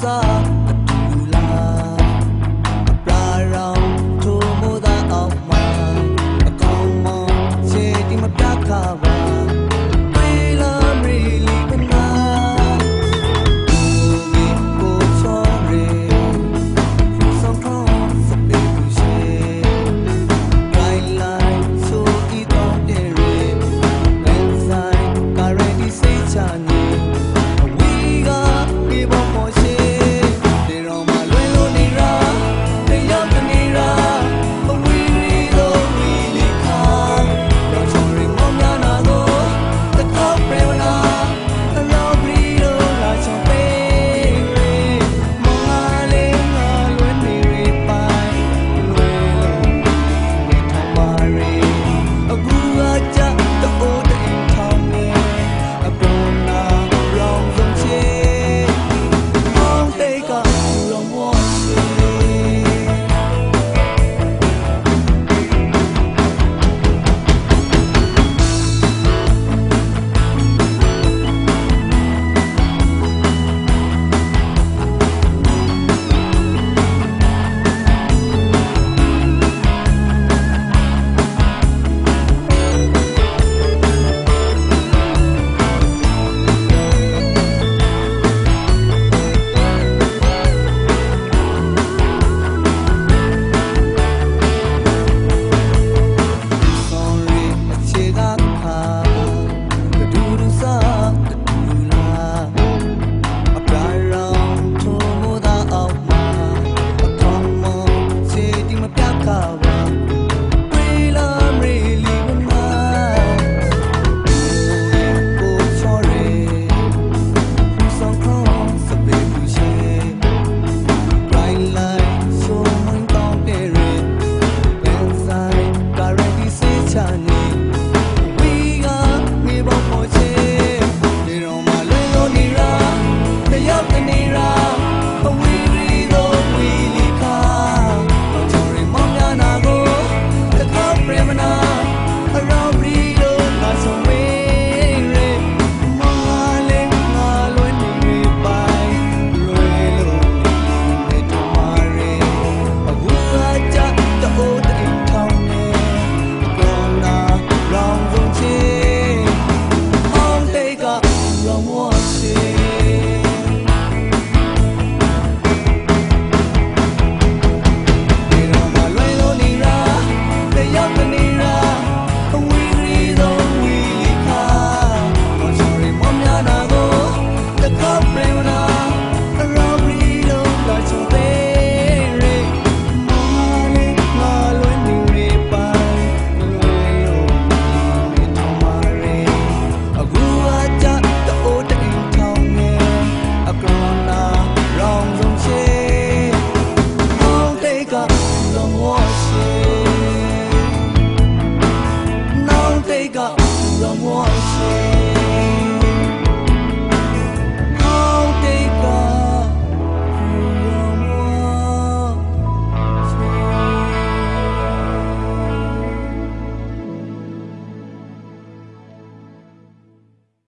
စားအတူလားပရာရောင်ထိုမိုးသားအောင်မှာအကောင်မောင်ချေဒီမပြတ်ခါ Cảm!